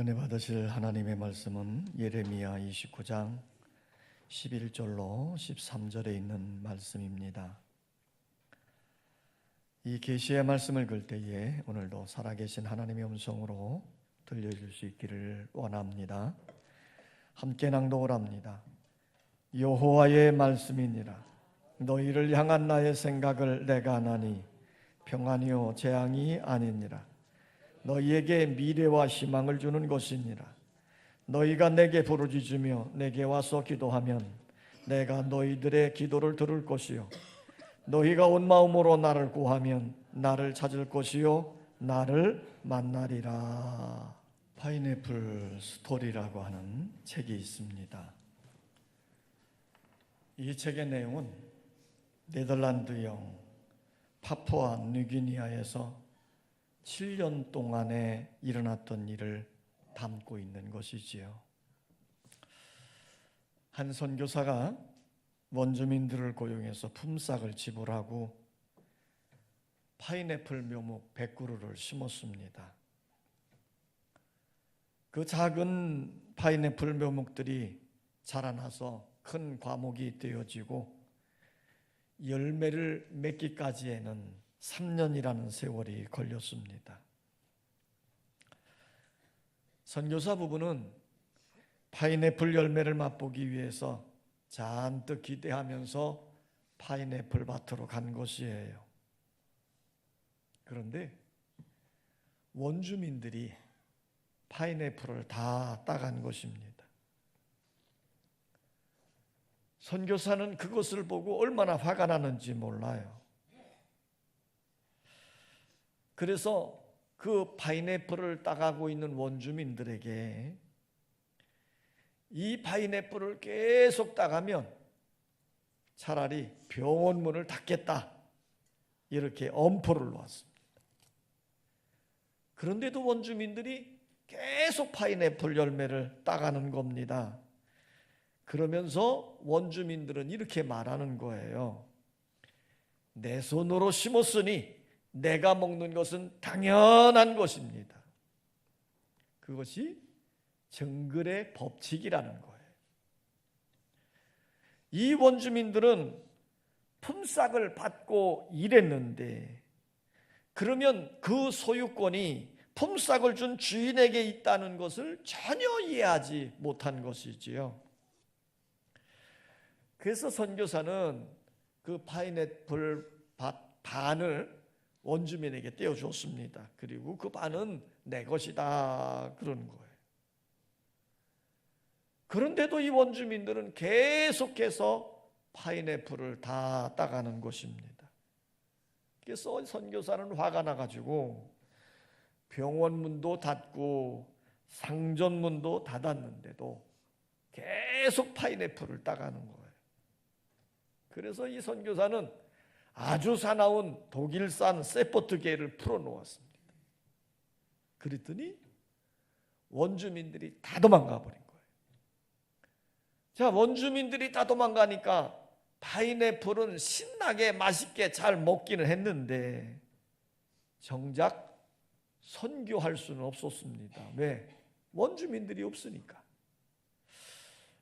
은혜 받으실 하나님의 말씀은 예레미야 29장 11절로 13절에 있는 말씀입니다. 이 계시의 말씀을 글 때에 오늘도 살아계신 하나님의 음성으로 들려줄 수 있기를 원합니다. 함께 낭독을 합니다. 여호와의 말씀이니라 너희를 향한 나의 생각을 내가 아나니 평안이요 재앙이 아니니라 너희에게 미래와 희망을 주는 것이니라 너희가 내게 부르짖으며 내게 와서 기도하면 내가 너희들의 기도를 들을 것이요. 너희가 온 마음으로 나를 구하면 나를 찾을 것이요. 나를 만나리라. 파인애플 스토리라고 하는 책이 있습니다. 이 책의 내용은 네덜란드형 파푸아 뉴기니아에서 7년 동안에 일어났던 일을 담고 있는 것이지요. 한 선교사가 원주민들을 고용해서 품삯을 지불하고 파인애플 묘목 100그루를 심었습니다. 그 작은 파인애플 묘목들이 자라나서 큰 과목이 되어지고 열매를 맺기까지에는 3년이라는 세월이 걸렸습니다. 선교사 부부는 파인애플 열매를 맛보기 위해서 잔뜩 기대하면서 파인애플 밭으로 간 것이에요. 그런데 원주민들이 파인애플을 다 따간 것입니다. 선교사는 그것을 보고 얼마나 화가 나는지 몰라요. 그래서 그 파인애플을 따가고 있는 원주민들에게 이 파인애플을 계속 따가면 차라리 병원 문을 닫겠다. 이렇게 엄포를 놓았습니다. 그런데도 원주민들이 계속 파인애플 열매를 따가는 겁니다. 그러면서 원주민들은 이렇게 말하는 거예요. 내 손으로 심었으니 내가 먹는 것은 당연한 것입니다. 그것이 정글의 법칙이라는 거예요. 이 원주민들은 품삯을 받고 일했는데 그러면 그 소유권이 품삯을 준 주인에게 있다는 것을 전혀 이해하지 못한 것이지요. 그래서 선교사는 그 파인애플 밭 반을 원주민에게 떼어줬습니다. 그리고 그 반은 내 것이다 그러는 거예요. 그런데도 이 원주민들은 계속해서 파인애플을 다 따가는 것입니다. 그래서 선교사는 화가 나가지고 병원 문도 닫고 상전 문도 닫았는데도 계속 파인애플을 따가는 거예요. 그래서 이 선교사는 아주 사나운 독일산 세포트계를 풀어놓았습니다. 그랬더니 원주민들이 다 도망가 버린 거예요. 자, 원주민들이 다 도망가니까 파인애플은 신나게 맛있게 잘 먹기는 했는데 정작 선교할 수는 없었습니다. 왜? 원주민들이 없으니까.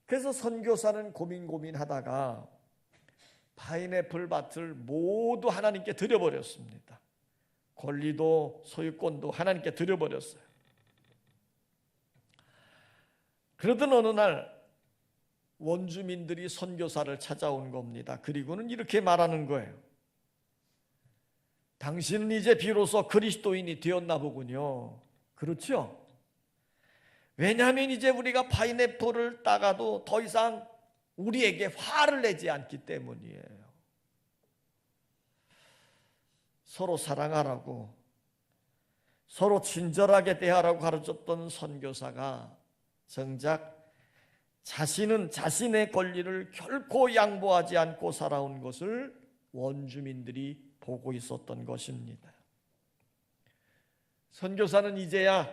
그래서 선교사는 고민 고민하다가 파인애플 밭을 모두 하나님께 드려버렸습니다. 권리도 소유권도 하나님께 드려버렸어요. 그러던 어느 날 원주민들이 선교사를 찾아온 겁니다. 그리고는 이렇게 말하는 거예요. 당신은 이제 비로소 그리스도인이 되었나 보군요. 그렇죠? 왜냐하면 이제 우리가 파인애플을 따가도 더 이상 우리에게 화를 내지 않기 때문이에요. 서로 사랑하라고 서로 친절하게 대하라고 가르쳤던 선교사가 정작 자신은 자신의 권리를 결코 양보하지 않고 살아온 것을 원주민들이 보고 있었던 것입니다. 선교사는 이제야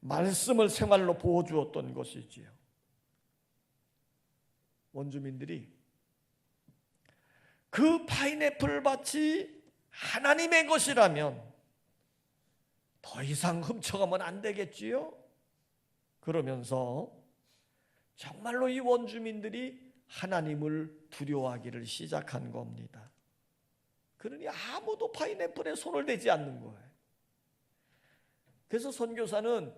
말씀을 생활로 보여주었던 것이지요. 원주민들이 그 파인애플 밭이 하나님의 것이라면 더 이상 훔쳐가면 안 되겠지요? 그러면서 정말로 이 원주민들이 하나님을 두려워하기를 시작한 겁니다. 그러니 아무도 파인애플에 손을 대지 않는 거예요. 그래서 선교사는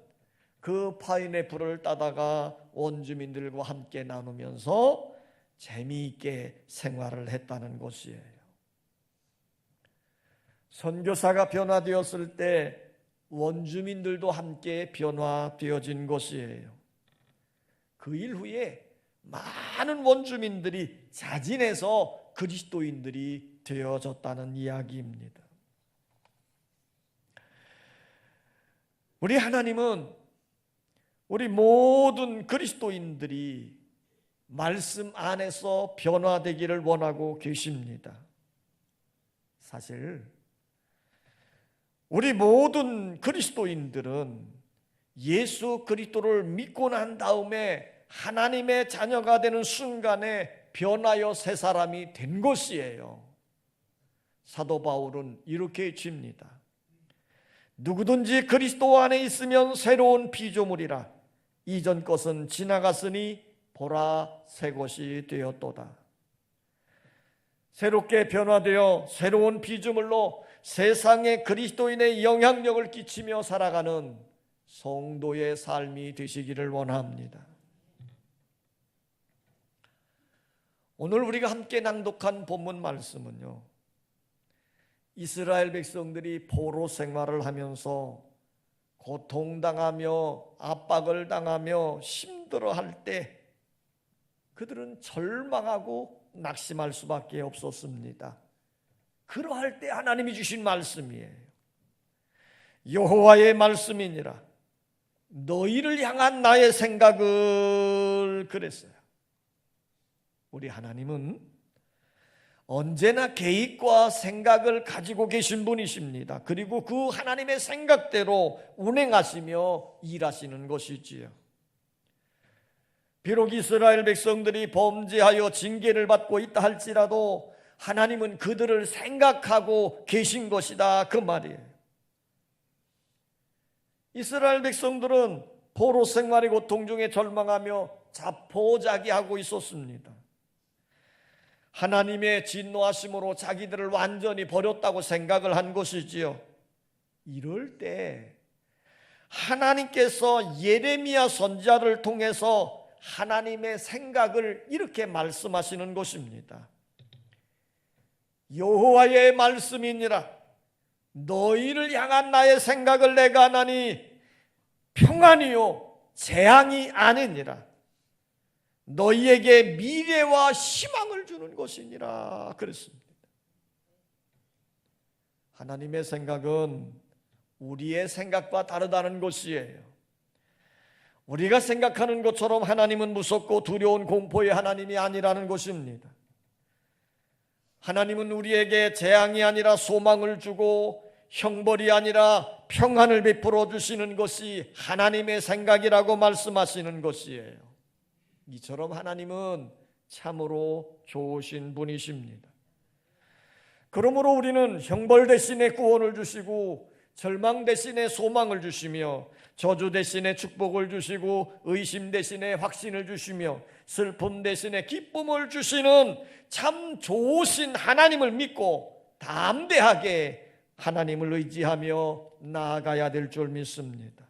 그 파인애플을 따다가 원주민들과 함께 나누면서 재미있게 생활을 했다는 것이에요. 선교사가 변화되었을 때 원주민들도 함께 변화되어진 것이에요. 그 일 후에 많은 원주민들이 자진해서 그리스도인들이 되어졌다는 이야기입니다. 우리 하나님은 우리 모든 그리스도인들이 말씀 안에서 변화되기를 원하고 계십니다. 사실 우리 모든 그리스도인들은 예수 그리스도를 믿고 난 다음에 하나님의 자녀가 되는 순간에 변하여 새 사람이 된 것이에요. 사도 바울은 이렇게 칩니다. 누구든지 그리스도 안에 있으면 새로운 피조물이라 이전 것은 지나갔으니 보라 새 것이 되었도다. 새롭게 변화되어 새로운 피조물로 세상에 그리스도인의 영향력을 끼치며 살아가는 성도의 삶이 되시기를 원합니다. 오늘 우리가 함께 낭독한 본문 말씀은요. 이스라엘 백성들이 포로 생활을 하면서 고통당하며 압박을 당하며 힘들어할 때 그들은 절망하고 낙심할 수밖에 없었습니다. 그러할 때 하나님이 주신 말씀이에요. 여호와의 말씀이니라. 너희를 향한 나의 생각을 그랬어요. 우리 하나님은 언제나 계획과 생각을 가지고 계신 분이십니다. 그리고 그 하나님의 생각대로 운행하시며 일하시는 것이지요. 비록 이스라엘 백성들이 범죄하여 징계를 받고 있다 할지라도 하나님은 그들을 생각하고 계신 것이다. 그 말이에요. 이스라엘 백성들은 포로 생활의 고통 중에 절망하며 자포자기하고 있었습니다. 하나님의 진노하심으로 자기들을 완전히 버렸다고 생각을 한 것이지요. 이럴 때 하나님께서 예레미야 선자를 통해서 하나님의 생각을 이렇게 말씀하시는 것입니다. 여호와의 말씀이니라 너희를 향한 나의 생각을 내가 하나니 평안이요 재앙이 아니니라 너희에게 미래와 희망을 주는 것이니라 그랬습니다. 하나님의 생각은 우리의 생각과 다르다는 것이에요. 우리가 생각하는 것처럼 하나님은 무섭고 두려운 공포의 하나님이 아니라는 것입니다. 하나님은 우리에게 재앙이 아니라 소망을 주고 형벌이 아니라 평안을 베풀어 주시는 것이 하나님의 생각이라고 말씀하시는 것이에요. 이처럼 하나님은 참으로 좋으신 분이십니다. 그러므로 우리는 형벌 대신에 구원을 주시고 절망 대신에 소망을 주시며 저주 대신에 축복을 주시고 의심 대신에 확신을 주시며 슬픔 대신에 기쁨을 주시는 참 좋으신 하나님을 믿고 담대하게 하나님을 의지하며 나아가야 될 줄 믿습니다.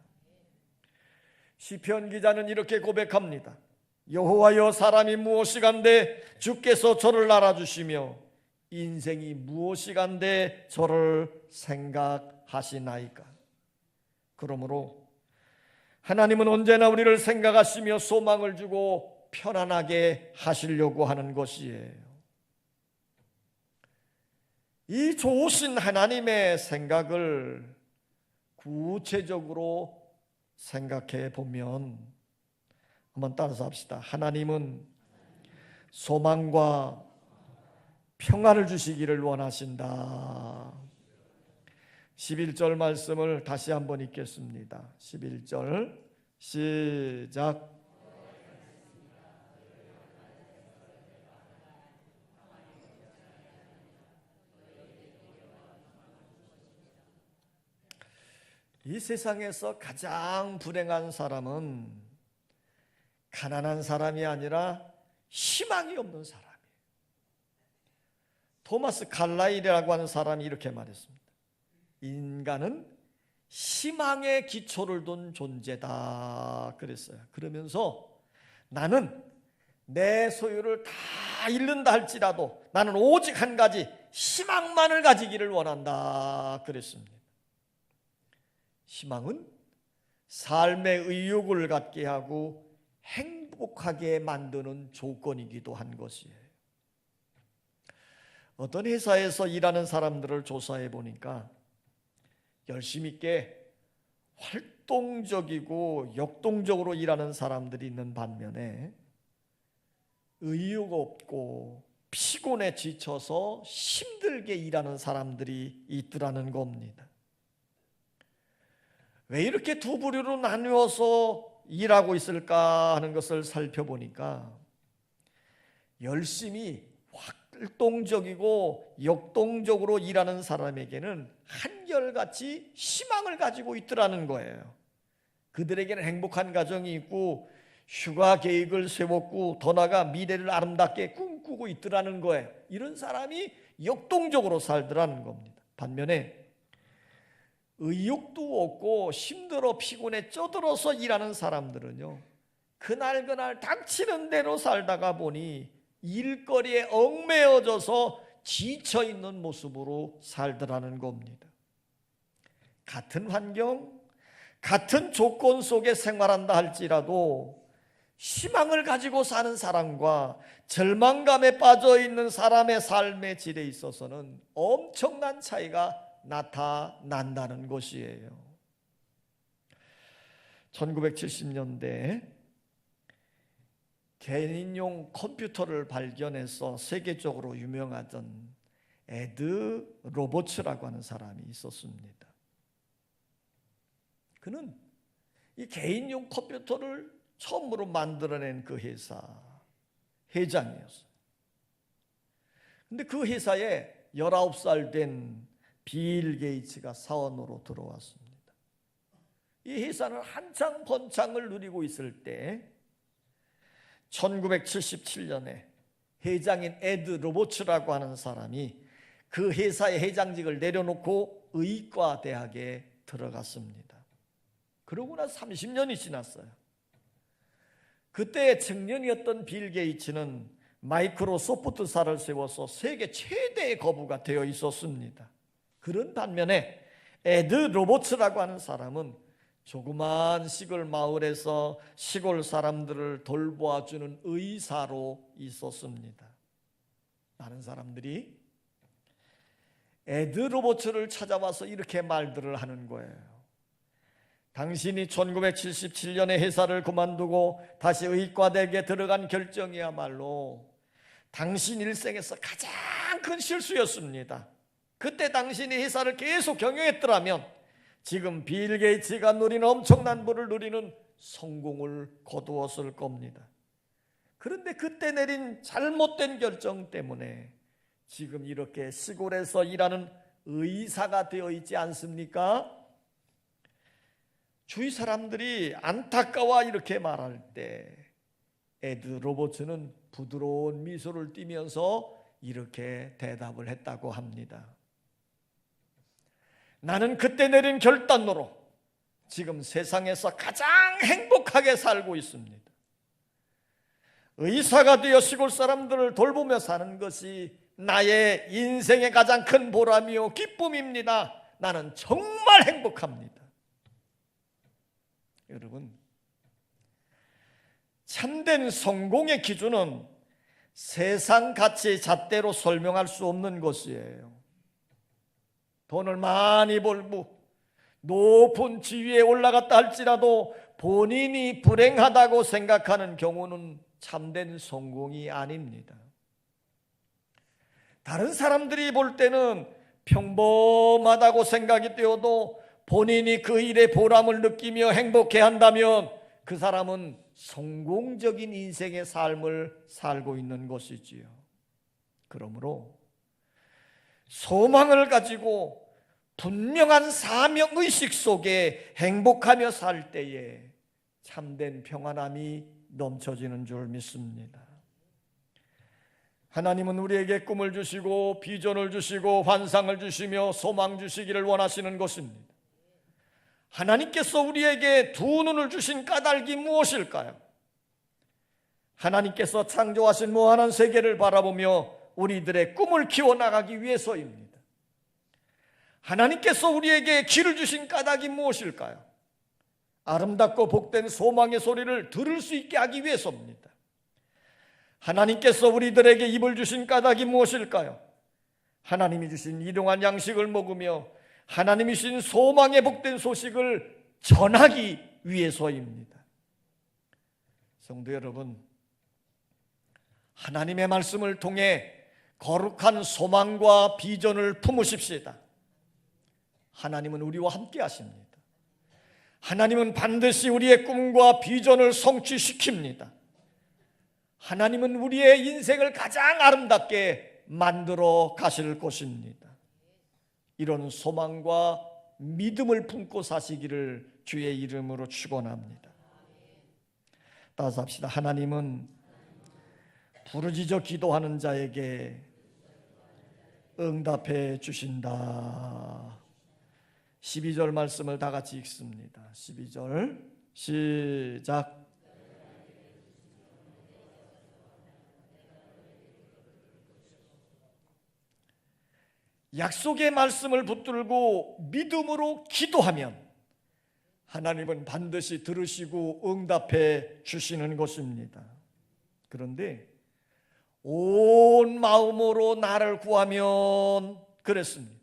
시편 기자는 이렇게 고백합니다. 여호와여 사람이 무엇이 간데 주께서 저를 알아주시며 인생이 무엇이 간데 저를 생각하시나이까. 그러므로 하나님은 언제나 우리를 생각하시며 소망을 주고 편안하게 하시려고 하는 것이에요. 이 좋으신 하나님의 생각을 구체적으로 생각해 보면 한번 따라서 합시다. 하나님은 소망과 평안을 주시기를 원하신다. 11절 말씀을 다시 한번 읽겠습니다. 11절 시작. 이 세상에서 가장 불행한 사람은 가난한 사람이 아니라 희망이 없는 사람이에요. 토마스 칼라일이라고 하는 사람이 이렇게 말했습니다. 인간은 희망의 기초를 둔 존재다 그랬어요. 그러면서 나는 내 소유를 다 잃는다 할지라도 나는 오직 한 가지 희망만을 가지기를 원한다 그랬습니다. 희망은 삶의 의욕을 갖게 하고 행복하게 만드는 조건이기도 한 것이에요. 어떤 회사에서 일하는 사람들을 조사해 보니까 열심히 있게 활동적이고 역동적으로 일하는 사람들이 있는 반면에 의욕 없고 피곤에 지쳐서 힘들게 일하는 사람들이 있더라는 겁니다. 왜 이렇게 두 부류로 나누어서 일하고 있을까 하는 것을 살펴보니까 열심히 활동적이고 역동적으로 일하는 사람에게는 한결같이 희망을 가지고 있더라는 거예요. 그들에게는 행복한 가정이 있고 휴가 계획을 세웠고 더 나아가 미래를 아름답게 꿈꾸고 있더라는 거예요. 이런 사람이 역동적으로 살더라는 겁니다. 반면에 의욕도 없고 힘들어 피곤해 쪄들어서 일하는 사람들은요. 그날 그날 닥치는 대로 살다가 보니 일거리에 얽매여져서 지쳐 있는 모습으로 살더라는 겁니다. 같은 환경, 같은 조건 속에 생활한다 할지라도 희망을 가지고 사는 사람과 절망감에 빠져 있는 사람의 삶의 질에 있어서는 엄청난 차이가 나타난다는 것이에요. 1970년대 개인용 컴퓨터를 발견해서 세계적으로 유명하던 에드 로버츠라고 하는 사람이 있었습니다. 그는 이 개인용 컴퓨터를 처음으로 만들어낸 그 회사 회장이었어요. 근데 그 회사에 19살 된 빌 게이츠가 사원으로 들어왔습니다. 이 회사는 한창 번창을 누리고 있을 때 1977년에 회장인 에드 로보츠라고 하는 사람이 그 회사의 회장직을 내려놓고 의과 대학에 들어갔습니다. 그러고 나 30년이 지났어요. 그때 청년이었던 빌 게이츠는 마이크로소프트사를 세워서 세계 최대의 거부가 되어 있었습니다. 그런 반면에 에드 로버츠라고 하는 사람은 조그만 시골 마을에서 시골 사람들을 돌보아 주는 의사로 있었습니다. 많은 사람들이 에드 로버츠를 찾아와서 이렇게 말들을 하는 거예요. 당신이 1977년에 회사를 그만두고 다시 의과대학에 들어간 결정이야말로 당신 일생에서 가장 큰 실수였습니다. 그때 당신이 회사를 계속 경영했더라면 지금 빌 게이츠가 누리는 엄청난 부를 누리는 성공을 거두었을 겁니다. 그런데 그때 내린 잘못된 결정 때문에 지금 이렇게 시골에서 일하는 의사가 되어 있지 않습니까? 주위 사람들이 안타까워 이렇게 말할 때 에드 로버츠는 부드러운 미소를 띠면서 이렇게 대답을 했다고 합니다. 나는 그때 내린 결단으로 지금 세상에서 가장 행복하게 살고 있습니다. 의사가 되어 시골 사람들을 돌보며 사는 것이 나의 인생의 가장 큰 보람이요 기쁨입니다. 나는 정말 행복합니다. 여러분, 참된 성공의 기준은 세상 가치 잣대로 설명할 수 없는 것이에요. 돈을 많이 벌고 높은 지위에 올라갔다 할지라도 본인이 불행하다고 생각하는 경우는 참된 성공이 아닙니다. 다른 사람들이 볼 때는 평범하다고 생각이 되어도 본인이 그 일에 보람을 느끼며 행복해 한다면 그 사람은 성공적인 인생의 삶을 살고 있는 것이지요. 그러므로 소망을 가지고 분명한 사명 의식 속에 행복하며 살 때에 참된 평안함이 넘쳐지는 줄 믿습니다. 하나님은 우리에게 꿈을 주시고 비전을 주시고 환상을 주시며 소망 주시기를 원하시는 것입니다. 하나님께서 우리에게 두 눈을 주신 까닭이 무엇일까요? 하나님께서 창조하신 무한한 세계를 바라보며 우리들의 꿈을 키워나가기 위해서입니다. 하나님께서 우리에게 길을 주신 까닭이 무엇일까요? 아름답고 복된 소망의 소리를 들을 수 있게 하기 위해서입니다. 하나님께서 우리들에게 입을 주신 까닭이 무엇일까요? 하나님이 주신 일용한 양식을 먹으며 하나님이 주신 소망의 복된 소식을 전하기 위해서입니다. 성도 여러분, 하나님의 말씀을 통해 거룩한 소망과 비전을 품으십시다. 하나님은 우리와 함께 하십니다. 하나님은 반드시 우리의 꿈과 비전을 성취시킵니다. 하나님은 우리의 인생을 가장 아름답게 만들어 가실 것입니다. 이런 소망과 믿음을 품고 사시기를 주의 이름으로 축원합니다. 따라서 합시다. 하나님은 부르짖어 기도하는 자에게 응답해 주신다. 12절 말씀을 다 같이 읽습니다. 12절 시작. 약속의 말씀을 붙들고 믿음으로 기도하면 하나님은 반드시 들으시고 응답해 주시는 것입니다. 그런데 온 마음으로 나를 구하면 그랬습니다.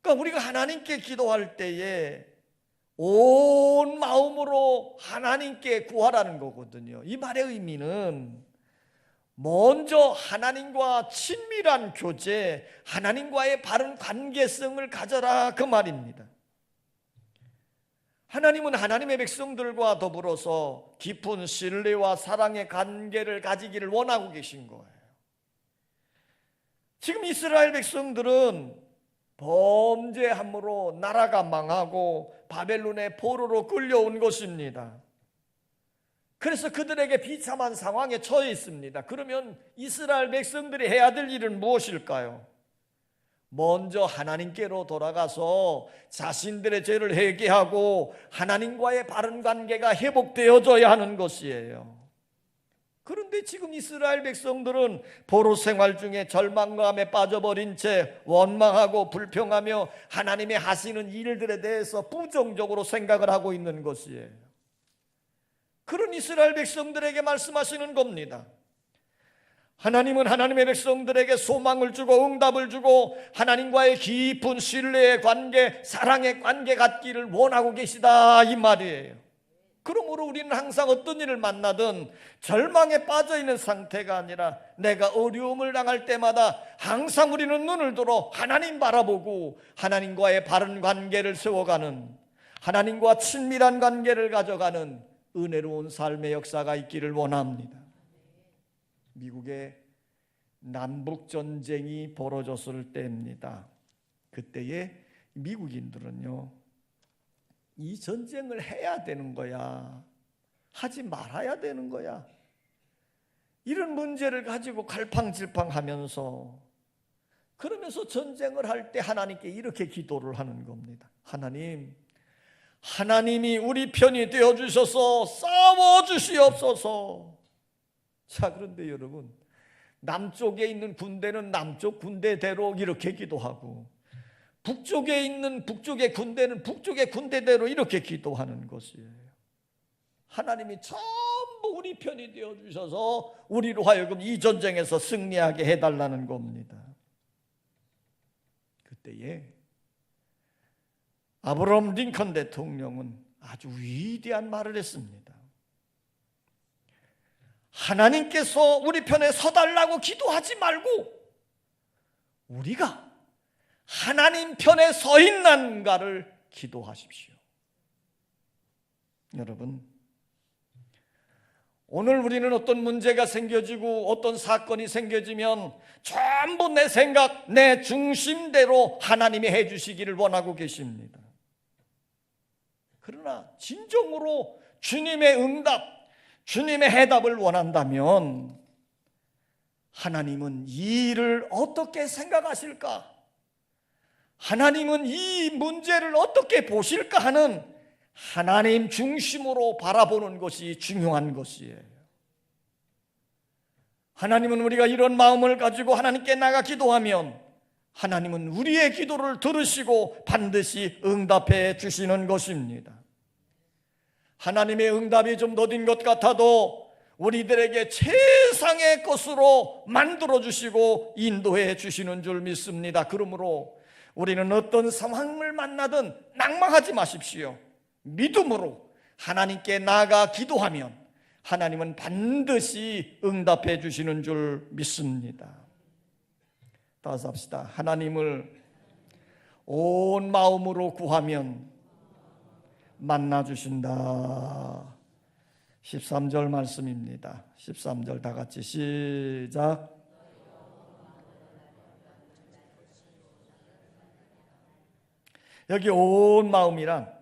그러니까 우리가 하나님께 기도할 때에 온 마음으로 하나님께 구하라는 거거든요. 이 말의 의미는 먼저 하나님과 친밀한 교제, 하나님과의 바른 관계성을 가져라 그 말입니다. 하나님은 하나님의 백성들과 더불어서 깊은 신뢰와 사랑의 관계를 가지기를 원하고 계신 거예요. 지금 이스라엘 백성들은 범죄함으로 나라가 망하고 바벨론의 포로로 끌려온 것입니다. 그래서 그들에게 비참한 상황에 처해 있습니다. 그러면 이스라엘 백성들이 해야 될 일은 무엇일까요? 먼저 하나님께로 돌아가서 자신들의 죄를 회개하고 하나님과의 바른 관계가 회복되어져야 하는 것이에요. 그런데 지금 이스라엘 백성들은 포로 생활 중에 절망감에 빠져버린 채 원망하고 불평하며 하나님의 하시는 일들에 대해서 부정적으로 생각을 하고 있는 것이에요. 그런 이스라엘 백성들에게 말씀하시는 겁니다. 하나님은 하나님의 백성들에게 소망을 주고 응답을 주고 하나님과의 깊은 신뢰의 관계, 사랑의 관계 갖기를 원하고 계시다 이 말이에요. 그러므로 우리는 항상 어떤 일을 만나든 절망에 빠져 있는 상태가 아니라 내가 어려움을 당할 때마다 항상 우리는 눈을 들어 하나님 바라보고 하나님과의 바른 관계를 세워가는 하나님과 친밀한 관계를 가져가는 은혜로운 삶의 역사가 있기를 원합니다. 미국의 남북 전쟁이 벌어졌을 때입니다. 그때에 미국인들은요, 이 전쟁을 해야 되는 거야. 하지 말아야 되는 거야. 이런 문제를 가지고 갈팡질팡 하면서 그러면서 전쟁을 할 때 하나님께 이렇게 기도를 하는 겁니다. 하나님, 하나님이 우리 편이 되어 주셔서 싸워 주시옵소서. 자, 그런데 여러분, 남쪽에 있는 군대는 남쪽 군대대로 이렇게 기도하고 북쪽에 있는 북쪽의 군대는 북쪽의 군대대로 이렇게 기도하는 것이에요. 하나님이 전부 우리 편이 되어 주셔서 우리로 하여금 이 전쟁에서 승리하게 해달라는 겁니다. 그때에 아브라함 링컨 대통령은 아주 위대한 말을 했습니다. 하나님께서 우리 편에 서달라고 기도하지 말고 우리가 하나님 편에 서 있는가를 기도하십시오. 여러분, 오늘 우리는 어떤 문제가 생겨지고 어떤 사건이 생겨지면 전부 내 생각, 내 중심대로 하나님이 해주시기를 원하고 계십니다. 그러나 진정으로 주님의 응답, 주님의 해답을 원한다면 하나님은 이 일을 어떻게 생각하실까? 하나님은 이 문제를 어떻게 보실까 하는 하나님 중심으로 바라보는 것이 중요한 것이에요. 하나님은 우리가 이런 마음을 가지고 하나님께 나가 기도하면 하나님은 우리의 기도를 들으시고 반드시 응답해 주시는 것입니다. 하나님의 응답이 좀 더딘 것 같아도 우리들에게 최상의 것으로 만들어 주시고 인도해 주시는 줄 믿습니다. 그러므로 우리는 어떤 상황을 만나든 낭망하지 마십시오. 믿음으로 하나님께 나아가 기도하면 하나님은 반드시 응답해 주시는 줄 믿습니다. 따라서 합시다. 하나님을 온 마음으로 구하면 만나 주신다. 13절 말씀입니다. 13절 다 같이 시작. 여기 온 마음이란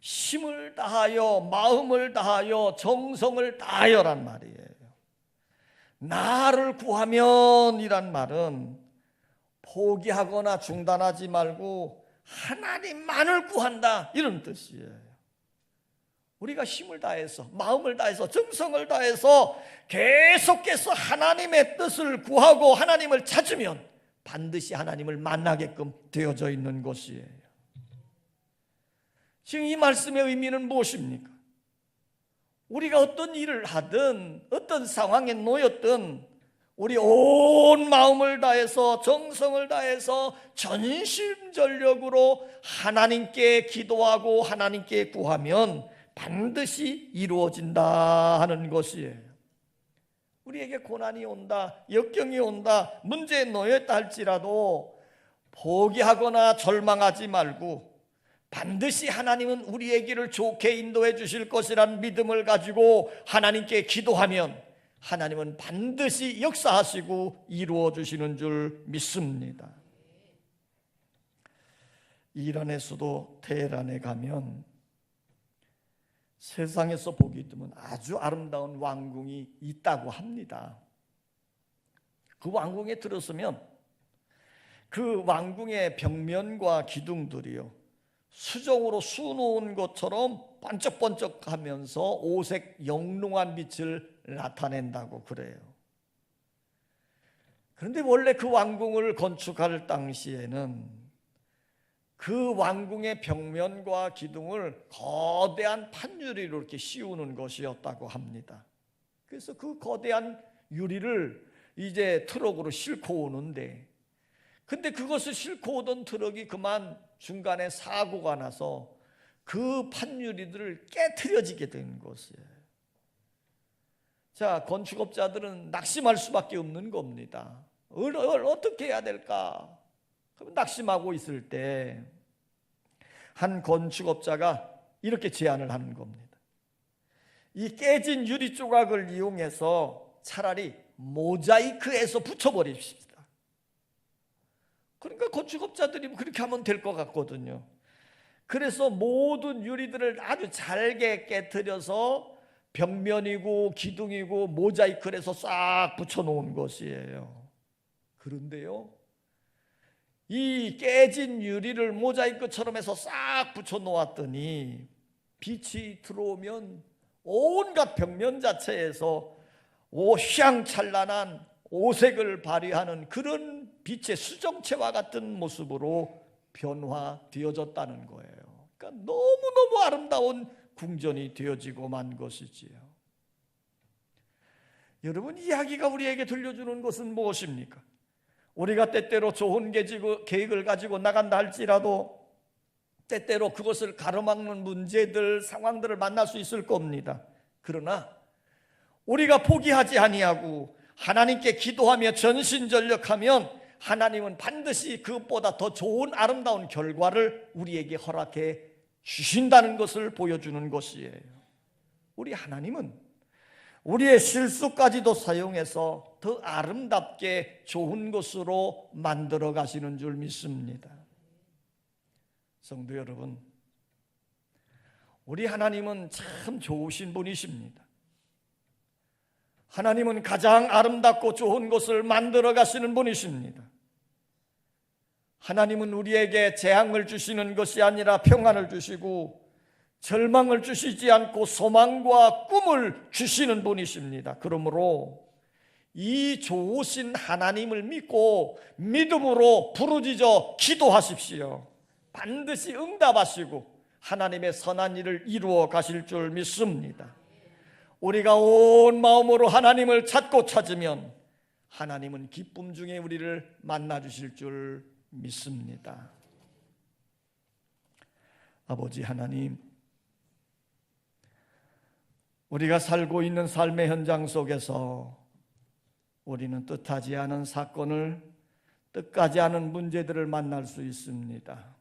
힘을 다하여 마음을 다하여 정성을 다하여란 말이에요. 나를 구하면이란 말은 포기하거나 중단하지 말고 하나님만을 구한다 이런 뜻이에요. 우리가 힘을 다해서 마음을 다해서 정성을 다해서 계속해서 하나님의 뜻을 구하고 하나님을 찾으면 반드시 하나님을 만나게끔 되어져 있는 것이에요. 지금 이 말씀의 의미는 무엇입니까? 우리가 어떤 일을 하든 어떤 상황에 놓였든 우리 온 마음을 다해서 정성을 다해서 전심전력으로 하나님께 기도하고 하나님께 구하면 반드시 이루어진다 하는 것이에요. 우리에게 고난이 온다, 역경이 온다, 문제에 놓였다 할지라도 포기하거나 절망하지 말고 반드시 하나님은 우리의 길을 좋게 인도해 주실 것이란 믿음을 가지고 하나님께 기도하면 하나님은 반드시 역사하시고 이루어 주시는 줄 믿습니다. 이란의 수도 테헤란에 가면 세상에서 보기 드문 아주 아름다운 왕궁이 있다고 합니다. 그 왕궁에 들었으면 그 왕궁의 벽면과 기둥들이요 수정으로 수놓은 것처럼 번쩍번쩍하면서 오색 영롱한 빛을 나타낸다고 그래요. 그런데 원래 그 왕궁을 건축할 당시에는 그 왕궁의 벽면과 기둥을 거대한 판유리로 이렇게 씌우는 것이었다고 합니다. 그래서 그 거대한 유리를 이제 트럭으로 싣고 오는데 근데 그것을 싣고 오던 트럭이 그만 중간에 사고가 나서 그 판유리들을 깨트려지게 된 것이에요. 자, 건축업자들은 낙심할 수밖에 없는 겁니다. 어떻게 해야 될까? 낙심하고 있을 때 한 건축업자가 이렇게 제안을 하는 겁니다. 이 깨진 유리 조각을 이용해서 차라리 모자이크해서 붙여버립시다. 그러니까 건축업자들이 그렇게 하면 될 것 같거든요. 그래서 모든 유리들을 아주 잘게 깨뜨려서 벽면이고 기둥이고 모자이크를 해서 싹 붙여놓은 것이에요. 그런데요, 이 깨진 유리를 모자이크처럼 해서 싹 붙여 놓았더니 빛이 들어오면 온갖 벽면 자체에서 휘황찬란한 오색을 발휘하는 그런 빛의 수정체와 같은 모습으로 변화되어졌다는 거예요. 그러니까 너무너무 아름다운 궁전이 되어지고 만 것이지요. 여러분 이야기가 우리에게 들려주는 것은 무엇입니까? 우리가 때때로 좋은 계획을 가지고 나간다 할지라도 때때로 그것을 가로막는 문제들, 상황들을 만날 수 있을 겁니다. 그러나 우리가 포기하지 아니하고 하나님께 기도하며 전신전력하면 하나님은 반드시 그것보다 더 좋은 아름다운 결과를 우리에게 허락해 주신다는 것을 보여주는 것이에요. 우리 하나님은 우리의 실수까지도 사용해서 더 아름답게 좋은 것으로 만들어 가시는 줄 믿습니다. 성도 여러분, 우리 하나님은 참 좋으신 분이십니다. 하나님은 가장 아름답고 좋은 것을 만들어 가시는 분이십니다. 하나님은 우리에게 재앙을 주시는 것이 아니라 평안을 주시고 절망을 주시지 않고 소망과 꿈을 주시는 분이십니다. 그러므로 이 좋으신 하나님을 믿고 믿음으로 부르짖어 기도하십시오. 반드시 응답하시고 하나님의 선한 일을 이루어 가실 줄 믿습니다. 우리가 온 마음으로 하나님을 찾고 찾으면 하나님은 기쁨 중에 우리를 만나 주실 줄 믿습니다. 아버지 하나님, 우리가 살고 있는 삶의 현장 속에서 우리는 뜻하지 않은 사건을 뜻하지 않은 문제들을 만날 수 있습니다.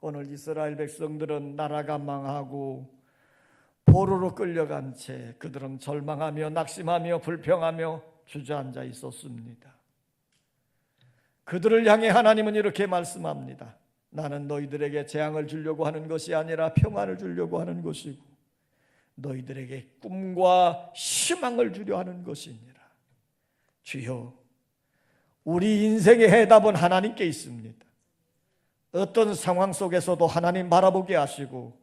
오늘 이스라엘 백성들은 나라가 망하고 포로로 끌려간 채 그들은 절망하며 낙심하며 불평하며 주저앉아 있었습니다. 그들을 향해 하나님은 이렇게 말씀합니다. 나는 너희들에게 재앙을 주려고 하는 것이 아니라 평안을 주려고 하는 것이고 너희들에게 꿈과 희망을 주려 하는 것이니라. 주여, 우리 인생의 해답은 하나님께 있습니다. 어떤 상황 속에서도 하나님 바라보게 하시고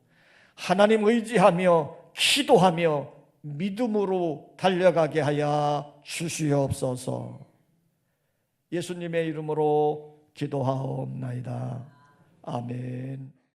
하나님 의지하며 기도하며 믿음으로 달려가게 하여 주시옵소서. 예수님의 이름으로 기도하옵나이다. 아멘.